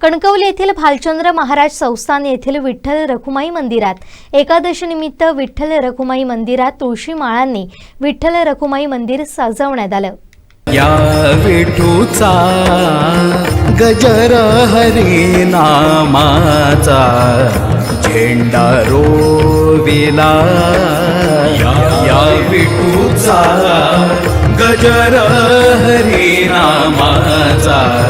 कणकवली येथील भालचंद्र महाराज संस्थान येथील विठ्ठल रखुमाई मंदिरात एकादशीनिमित्त विठ्ठल रखुमाई मंदिरात तुळशी माळांनी विठ्ठल रखुमाई मंदिर सजवण्यात आलं. या विठूचा गजर हरी नामाचा झेंडा रोविला. या विठूचा गजर हरी नामाचा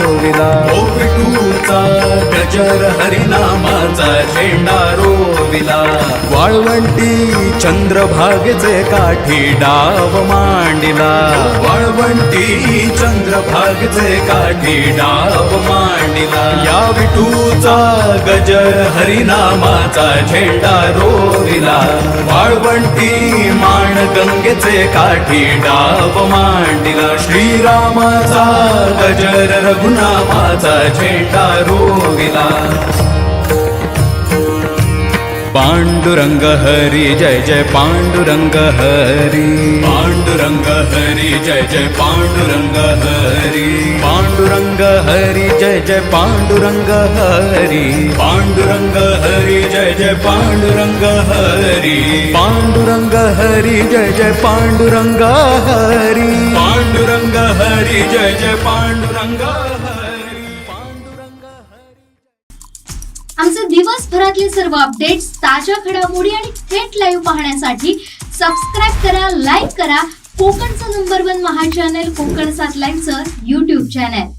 रोविला ओ विठूचा गजर हरिनामाचा झेंडा रोविला. वाळवंटी चंद्रभागेचे काठी डाव मांडिला. वाळवंटी चंद्रभागेचे काठी डाव मांडिला. या विठूचा गजर हरिनामाचा झेंडा रोविला. वाळवंटी मान गंगेचे काठी डाव मांडिला श्रीरामाचा गजर रघुनामाचा झेंडा रोविला. पांडुरंग हरी जय जय पांडुरंग हरी. पांडुरंग हरी जय जय पांडुरंग हरी. पांडुरंग हरी जय जय पांडुरंग हरी. पांडुरंग हरी जय जय पांडुरंग हरी। पांडुरंग हरी जय जय पांडुरंग हरी। पांडुरंग हरी जय जय पांडुरंग हरी। पांडुरंग हरी आमचे दिवसभरातले सर्व अपडेट्स ताज्या घडामोडी आणि थेट लाईव्ह पाहण्यासाठी सबस्क्राईब करा लाईक करा. कोकणचं number one Maha channel Konkan सात लाईनचं युट्यूब चॅनल